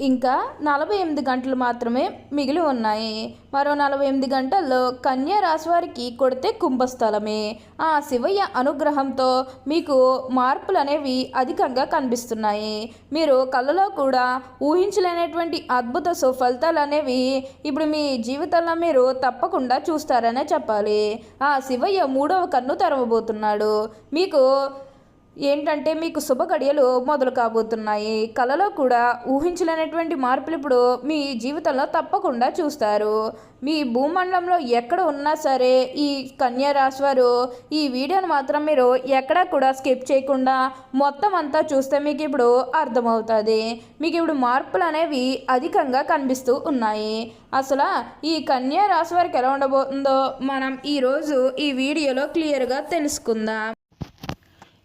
ఇంకా నలభై ఎనిమిది గంటలు మాత్రమే మిగిలి ఉన్నాయి. మరో నలభై ఎనిమిది గంటల్లో కన్యా రాశి వారికి కొడితే కుంభస్థలమే. ఆ శివయ్య అనుగ్రహంతో మీకు మార్పులు అనేవి అధికంగా కనిపిస్తున్నాయి. మీరు కళ్ళలో కూడా ఊహించలేనటువంటి అద్భుత సుఫలితాలు అనేవి ఇప్పుడు మీ జీవితంలో మీరు తప్పకుండా చూస్తారనే చెప్పాలి. ఆ శివయ్య మూడవ కన్ను తెరవబోతున్నాడు. మీకు ఏంటంటే మీకు శుభ గడియలు మొదలు కాబోతున్నాయి. కళలో కూడా ఊహించలేనటువంటి మార్పులు ఇప్పుడు మీ జీవితంలో తప్పకుండా చూస్తారు. మీ భూమండలంలో ఎక్కడ ఉన్నా సరే ఈ కన్యా రాశి వారు ఈ వీడియోని మాత్రం మీరు ఎక్కడా కూడా స్కిప్ చేయకుండా మొత్తం అంతా చూస్తే మీకు ఇప్పుడు అర్థమవుతుంది. మీకు ఇప్పుడు మార్పులు అనేవి అధికంగా కనిపిస్తూ ఉన్నాయి. అసలు ఈ కన్యా రాశి వారికి ఎలా ఉండబోతుందో మనం ఈరోజు ఈ వీడియోలో క్లియర్గా తెలుసుకుందాం.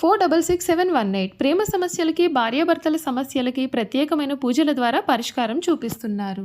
four double six seven one eight ప్రేమ సమస్యలకి భార్యాభర్తల సమస్యలకి ప్రత్యేకమైన పూజల ద్వారా పరిష్కారం చూపిస్తున్నారు.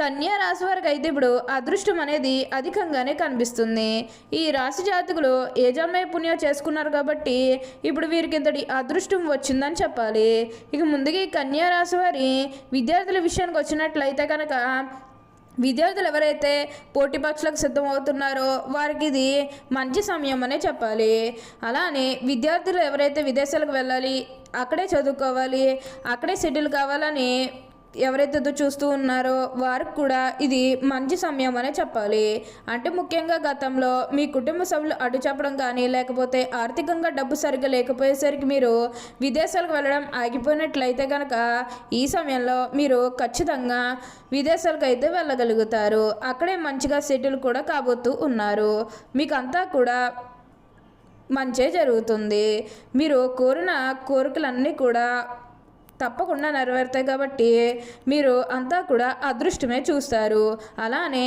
కన్యా రాశి వారికి అయితే ఇప్పుడు అదృష్టం అనేది అధికంగానే కనిపిస్తుంది. ఈ రాశి జాతకులు ఏ పుణ్యం చేసుకున్నారు కాబట్టి ఇప్పుడు వీరికి ఇంతటి అదృష్టం వచ్చిందని చెప్పాలి. ఇక ముందుగా ఈ కన్యా రాశి వారి విద్యార్థుల విషయానికి వచ్చినట్లయితే కనుక విద్యార్థులు ఎవరైతే పోటీ పక్షులకు సిద్ధమవుతున్నారో వారికి ఇది మంచి సమయం అనే చెప్పాలి. అలానే విద్యార్థులు ఎవరైతే విదేశాలకు వెళ్ళాలి అక్కడే చదువుకోవాలి అక్కడే సెటిల్ కావాలని ఎవరైతే చూస్తూ ఉన్నారో వారికి కూడా ఇది మంచి సమయం అనే చెప్పాలి. అంటే ముఖ్యంగా గతంలో మీ కుటుంబ సభ్యులు అడ్డు చెప్పడం కానీ లేకపోతే ఆర్థికంగా డబ్బు సరిగ్గా లేకపోయేసరికి మీరు విదేశాలకు వెళ్ళడం ఆగిపోయినట్లయితే కనుక ఈ సమయంలో మీరు ఖచ్చితంగా విదేశాలకు అయితే వెళ్ళగలుగుతారు. అక్కడే మంచిగా సెటిల్ కూడా కాబోతూ ఉన్నారు. మీకు అంతా కూడా మంచే జరుగుతుంది. మీరు కోరిన కోరికలన్నీ కూడా తప్పకుండా నెరవేరుతాయి కాబట్టి మీరు అంతా కూడా అదృష్టమే చూస్తారు. అలానే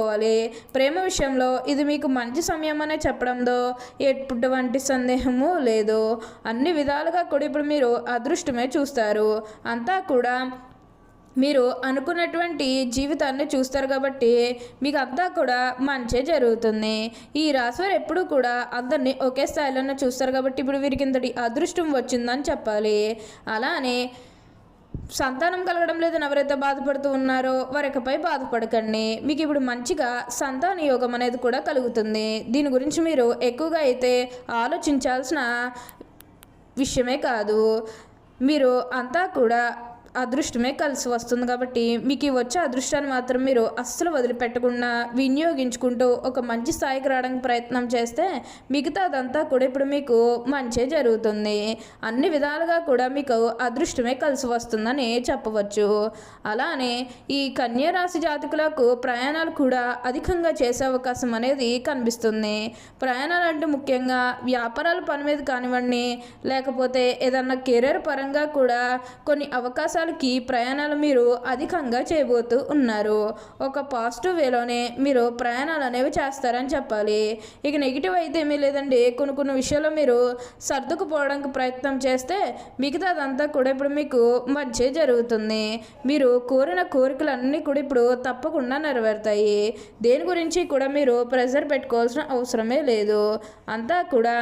చేసుకోవాలి. ప్రేమ విషయంలో ఇది మీకు మంచి సమయం అనే చెప్పడంలో ఎటువంటి సందేహము లేదు. అన్ని విధాలుగా కూడా ఇప్పుడు మీరు అదృష్టమే చూస్తారు. అంతా కూడా మీరు అనుకున్నటువంటి జీవితాన్ని చూస్తారు కాబట్టి మీకు అంతా కూడా మంచే జరుగుతుంది. ఈ రాశివారు ఎప్పుడూ కూడా అందరినీ ఒకే స్థాయిలోనే చూస్తారు కాబట్టి ఇప్పుడు వీరికి ఇంతటి అదృష్టం వచ్చిందని చెప్పాలి. అలానే సంతానం కలగడం లేదని ఎవరైతే బాధపడుతూ ఉన్నారో వారికపై బాధపడకండి. మీకు ఇప్పుడు మంచిగా సంతాన యోగం అనేది కూడా కలుగుతుంది. దీని గురించి మీరు ఎక్కువగా అయితే ఆలోచించాల్సిన విషయమే కాదు. మీరు అంతా కూడా అదృష్టమే కలిసి వస్తుంది కాబట్టి మీకు ఈ వచ్చే అదృష్టాన్ని మాత్రం మీరు అస్సలు వదిలిపెట్టకుండా వినియోగించుకుంటూ ఒక మంచి స్థాయికి రావడానికి ప్రయత్నం చేస్తే మిగతా అదంతా కూడా ఇప్పుడు మీకు మంచే జరుగుతుంది. అన్ని విధాలుగా కూడా మీకు అదృష్టమే కలిసి వస్తుందని చెప్పవచ్చు. అలానే ఈ కన్యా రాశి జాతకులకు ప్రయాణాలు కూడా అధికంగా చేసే అవకాశం అనేది కనిపిస్తుంది. ప్రయాణాలు అంటే ముఖ్యంగా వ్యాపారాల పని మీద కానివ్వండి లేకపోతే ఏదన్నా కెరీర్ పరంగా కూడా కొన్ని ప్రదేశాలకి ప్రయాణాలు మీరు అధికంగా చేయబోతూ ఉన్నారు. ఒక పాజిటివ్ వేలోనే మీరు ప్రయాణాలు అనేవి చేస్తారని చెప్పాలి. ఇక నెగిటివ్ అయితే ఏమీ లేదండి. కొన్ని కొన్ని విషయాల్లో మీరు సర్దుకుపోవడానికి ప్రయత్నం చేస్తే మిగతాదంతా కూడా ఇప్పుడు మీకు మంచి జరుగుతుంది. మీరు కోరిన కోరికలన్నీ కూడా ఇప్పుడు తప్పకుండా నెరవేరుతాయి. దేని గురించి కూడా మీరు ప్రెజర్ పెట్టుకోవాల్సిన అవసరమే లేదు. అంతా కూడా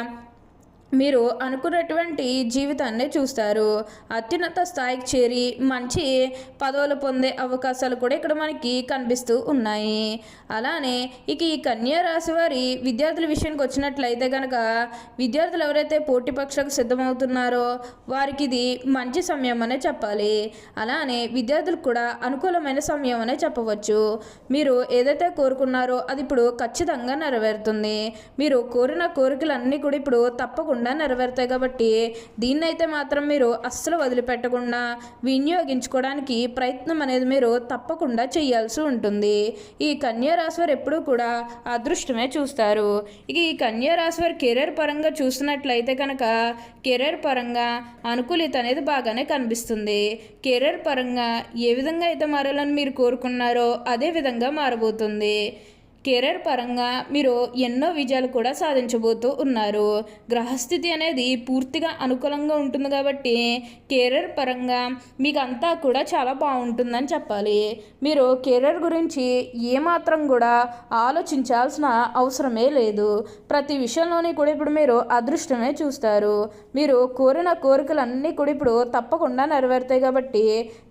మీరు అనుకున్నటువంటి జీవితాన్ని చూస్తారు. అత్యున్నత స్థాయికి చేరి మంచి పదవులు పొందే అవకాశాలు కూడా ఇక్కడ మనకి కనిపిస్తూ ఉన్నాయి. అలానే ఇక ఈ కన్యా రాశి వారి విద్యార్థుల విషయానికి వచ్చినట్లయితే కనుక విద్యార్థులు ఎవరైతే పోటీ పరీక్షలకు సిద్ధమవుతున్నారో వారికి ఇది మంచి సమయం అనే చెప్పాలి. అలానే విద్యార్థులకు కూడా అనుకూలమైన సమయం అనే చెప్పవచ్చు. మీరు ఏదైతే కోరుకున్నారో అది ఇప్పుడు ఖచ్చితంగా నెరవేరుతుంది. మీరు కోరిన కోరికలన్నీ కూడా ఇప్పుడు తప్పకుండా నెరవేరుతాయి కాబట్టి దీన్నైతే మాత్రం మీరు అస్సలు వదిలిపెట్టకుండా వినియోగించుకోవడానికి ప్రయత్నం అనేది మీరు తప్పకుండా చేయాల్సి ఉంటుంది. ఈ కన్యారాశి వారు ఎప్పుడూ కూడా అదృష్టమే చూస్తారు. ఇక ఈ కన్యారాశి వారు వారి కెరీర్ పరంగా చూసినట్లయితే కనుక కెరీర్ పరంగా అనుకూలిత అనేది బాగానే కనిపిస్తుంది. కెరీర్ పరంగా ఏ విధంగా అయితే మారాలని మీరు కోరుకున్నారో అదే విధంగా మారబోతుంది. కెరీర్ పరంగా మీరు ఎన్నో విజయాలు కూడా సాధించబోతూ ఉన్నారు. గ్రహస్థితి అనేది పూర్తిగా అనుకూలంగా ఉంటుంది కాబట్టి కెరీర్ పరంగా మీకు అంతా కూడా చాలా బాగుంటుందని చెప్పాలి. మీరు కెరీర్ గురించి ఏమాత్రం కూడా ఆలోచించాల్సిన అవసరమే లేదు. ప్రతి విషయంలోని కూడా ఇప్పుడు మీరు అదృష్టమే చూస్తారు. మీరు కోరిన కోరికలన్నీ కూడా ఇప్పుడు తప్పకుండా నెరవేరుతాయి కాబట్టి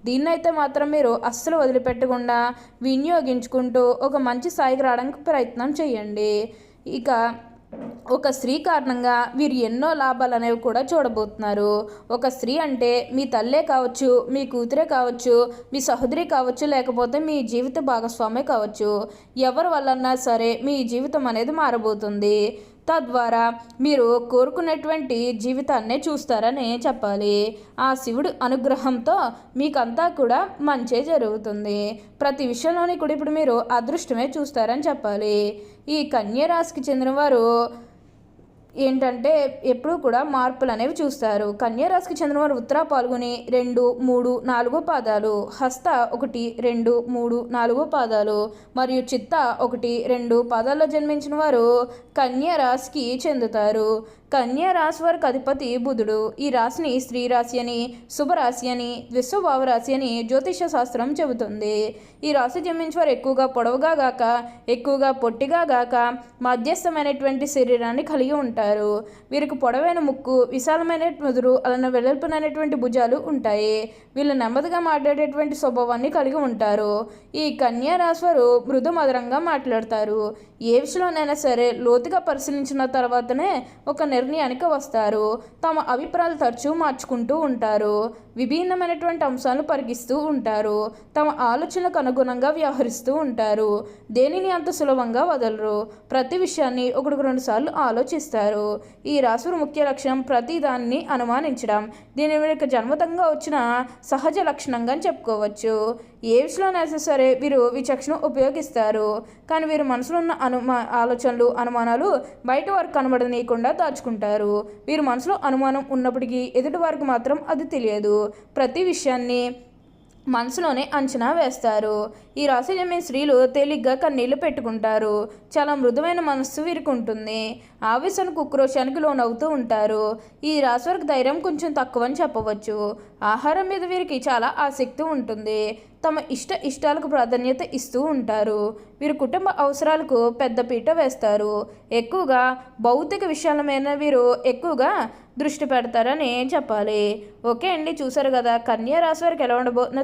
దీన్నైతే మాత్రం మీరు అస్సలు వదిలిపెట్టకుండా వినియోగించుకుంటూ ఒక మంచి స్థాయికి రావడానికి ప్రయత్నం చేయండి. ఇక ఒక స్త్రీ కారణంగా వీరు ఎన్నో లాభాలు అనేవి కూడా చూడబోతున్నారు. ఒక స్త్రీ అంటే మీ తల్లే కావచ్చు మీ కూతురే కావచ్చు మీ సహోదరి కావచ్చు లేకపోతే మీ జీవిత భాగస్వామి కావచ్చు. ఎవరి వల్లన్నా సరే మీ జీవితం అనేది మారబోతుంది. తద్వారా మీరు కోరుకున్నటువంటి జీవితాన్నే చూస్తారని చెప్పాలి. ఆ శివుడు అనుగ్రహంతో మీకంతా కూడా మంచే జరుగుతుంది. ప్రతి విషయంలోని కూడా ఇప్పుడు మీరు అదృష్టమే చూస్తారని చెప్పాలి. ఈ కన్యరాశికి చెందిన వారు ఏంటంటే ఎప్పుడూ కూడా మార్పులు అనేవి చూస్తారు. కన్యారాశికి చెందిన వారు ఉత్తర పాల్గొని రెండు మూడు నాలుగు పాదాలు హస్త ఒకటి రెండు మూడు నాలుగు పాదాలు మరియు చిత్త ఒకటి రెండు పాదాల్లో జన్మించిన వారు కన్యారాశికి చెందుతారు. కన్యా రాశి వారికి అధిపతి బుధుడు. ఈ రాశిని స్త్రీ రాశి అని శుభరాశి అని విశ్వభావ రాశి అని జ్యోతిష శాస్త్రం చెబుతుంది. ఈ రాశి జన్మించిన వారు ఎక్కువగా పొడవుగా గాక ఎక్కువగా పొట్టిగా గాక మధ్యస్థమైనటువంటి శరీరాన్ని కలిగి ఉంటారు. వీరికి పొడవైన ముక్కు విశాలమైన ముదురు అలానే వెడల్పునైనటువంటి భుజాలు ఉంటాయి. వీళ్ళు నెమ్మదిగా మాట్లాడేటువంటి స్వభావాన్ని కలిగి ఉంటారు. ఈ కన్యా రాశి వారు మృదు మధురంగా మాట్లాడతారు. ఏ విషయంలోనైనా సరే లోతుగా పరిశీలించిన తర్వాతనే ఒక నిర్ణయానికి వస్తారు. తమ అభిప్రాయాలు తరచూ మార్చుకుంటూ ఉంటారు. విభిన్నమైనటువంటి అంశాలను పరిగిస్తూ ఉంటారు. తమ ఆలోచనలకు అనుగుణంగా వ్యవహరిస్తూ ఉంటారు. దేనిని అంత సులభంగా వదలరు. ప్రతి విషయాన్ని ఒకటికి రెండు సార్లు ఆలోచిస్తారు. ఈ రాశుల ముఖ్య లక్ష్యం ప్రతి దాన్ని అనుమానించడం. దీని వీరికి జన్మతంగా వచ్చిన సహజ లక్షణంగా అని చెప్పుకోవచ్చు. ఏ విషయంలోనైనా సరే వీరు విచక్షణ ఉపయోగిస్తారు. కానీ వీరు మనసులో ఉన్న అనుమా ఆలోచనలు అనుమానాలు బయట వారికి కనబడనీయకుండా దాచుకుంటారు. వీరు మనసులో అనుమానం ఉన్నప్పటికీ ఎదుటి వారికి మాత్రం అది తెలియదు. ప్రతి విషయాన్ని మనసులోనే అంచనా వేస్తారు. ఈ రాశి జన్మిన స్త్రీలు తేలిగ్గా కన్నీళ్ళు పెట్టుకుంటారు. చాలా మృదువైన మనస్సు వీరికి ఉంటుంది ఆవేశానికి ఉక్రోషానికి లోనవుతూ ఉంటారు. ఈ రాశి వారికి ధైర్యం కొంచెం తక్కువ అని చెప్పవచ్చు. ఆహారం మీద వీరికి చాలా ఆసక్తి ఉంటుంది. తమ ఇష్ట ఇష్టాలకు ప్రాధాన్యత ఇస్తూ ఉంటారు. వీరు కుటుంబ అవసరాలకు పెద్దపీట వేస్తారు. ఎక్కువగా భౌతిక విషయాల మీద వీరు ఎక్కువగా దృష్టి పెడతారని చెప్పాలి. ఓకే అండి చూసారు కదా కన్యా రాశి వారికి ఎలా ఉండబోతుందో